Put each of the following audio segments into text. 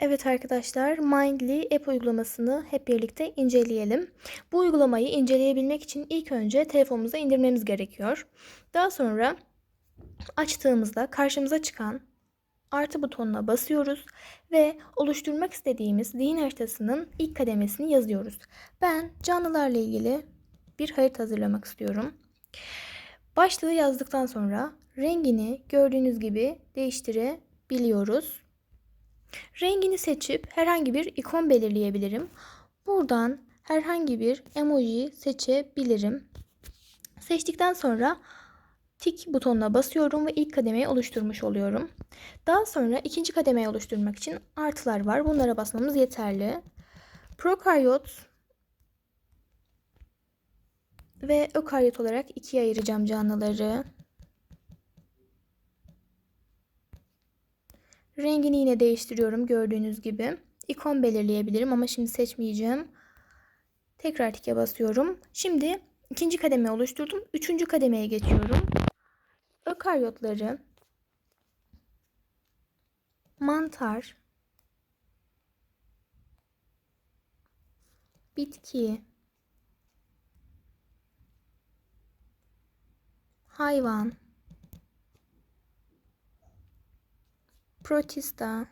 Evet arkadaşlar, Mindly app uygulamasını hep birlikte inceleyelim. Bu uygulamayı inceleyebilmek için ilk önce telefonumuza indirmemiz gerekiyor. Daha sonra açtığımızda karşımıza çıkan artı butonuna basıyoruz ve oluşturmak istediğimiz zihin haritasının ilk kademesini yazıyoruz. Ben canlılarla ilgili bir harita hazırlamak istiyorum. Başlığı yazdıktan sonra rengini gördüğünüz gibi değiştirebiliyoruz. Rengini seçip herhangi bir ikon belirleyebilirim. Buradan herhangi bir emoji seçebilirim. Seçtikten sonra tik butonuna basıyorum ve ilk kademeyi oluşturmuş oluyorum. Daha sonra ikinci kademeyi oluşturmak için artılar var. Bunlara basmamız yeterli. Prokaryot ve ökaryot olarak ikiye ayıracağım canlıları. Rengini yine değiştiriyorum gördüğünüz gibi. İkon belirleyebilirim ama şimdi seçmeyeceğim. Tekrar tike basıyorum. Şimdi ikinci kademe oluşturdum. Üçüncü kademeye geçiyorum. Ökaryotları mantar bitki hayvan protista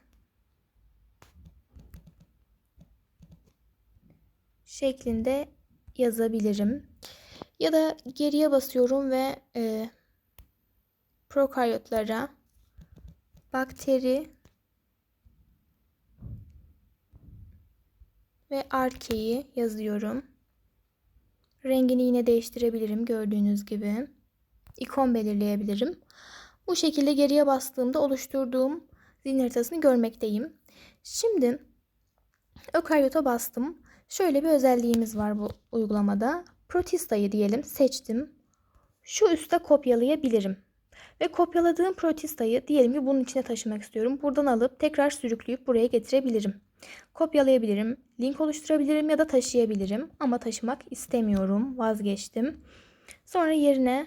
şeklinde yazabilirim. Ya da geriye basıyorum ve e, prokaryotlara bakteri ve arkeyi yazıyorum. Rengini yine değiştirebilirim gördüğünüz gibi. İkon belirleyebilirim. Bu şekilde geriye bastığımda oluşturduğum zihin haritasını görmekteyim. Şimdi ökaryota bastım. Şöyle bir özelliğimiz var bu uygulamada. Protista'yı diyelim seçtim. Şu üstte kopyalayabilirim. Ve kopyaladığım protistayı diyelim ki bunun içine taşımak istiyorum. Buradan alıp tekrar sürükleyip buraya getirebilirim. Kopyalayabilirim, link oluşturabilirim ya da taşıyabilirim. Ama taşımak istemiyorum, vazgeçtim. Sonra yerine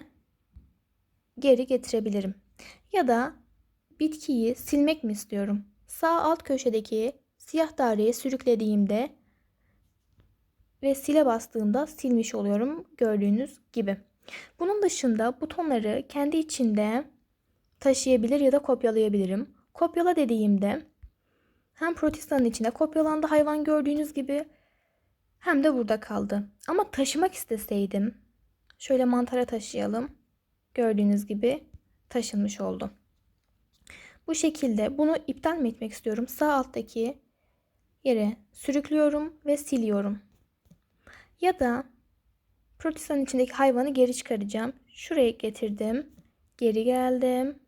geri getirebilirim. Ya da bitkiyi silmek mi istiyorum? Sağ alt köşedeki siyah daireye sürüklediğimde ve sile bastığımda silmiş oluyorum gördüğünüz gibi. Bunun dışında butonları kendi içinde taşıyabilir ya da kopyalayabilirim. Kopyala dediğimde hem protistanın içine kopyalandı hayvan gördüğünüz gibi hem de burada kaldı. Ama taşımak isteseydim şöyle mantara taşıyalım. Gördüğünüz gibi taşınmış oldu. Bu şekilde bunu iptal mi etmek istiyorum? Sağ alttaki yere sürüklüyorum ve siliyorum. Ya da protistanın içindeki hayvanı geri çıkaracağım. Şuraya getirdim. Geri geldim.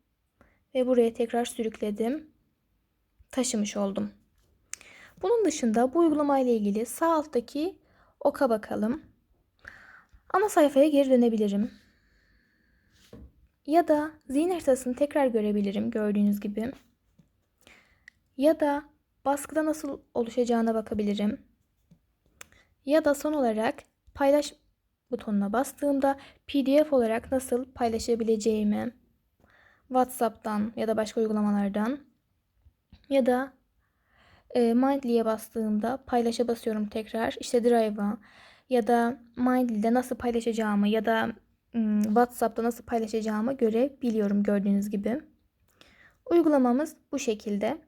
Ve buraya tekrar sürükledim. Taşımış oldum. Bunun dışında bu uygulama ile ilgili sağ alttaki oka bakalım. Ana sayfaya geri dönebilirim. Ya da zihin haritasını tekrar görebilirim gördüğünüz gibi. Ya da baskıda nasıl oluşacağına bakabilirim. Ya da son olarak paylaş butonuna bastığımda PDF olarak nasıl paylaşabileceğimi WhatsApp'tan ya da başka uygulamalardan ya da e, Mindly'ye bastığımda paylaşa basıyorum tekrar. İşte Drive'a ya da Mindly'de nasıl paylaşacağımı ya da WhatsApp'ta nasıl paylaşacağımı görebiliyorum gördüğünüz gibi. Uygulamamız bu şekilde.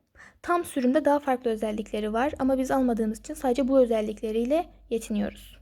Tam sürümde daha farklı özellikleri var ama biz almadığımız için sadece bu özellikleriyle yetiniyoruz.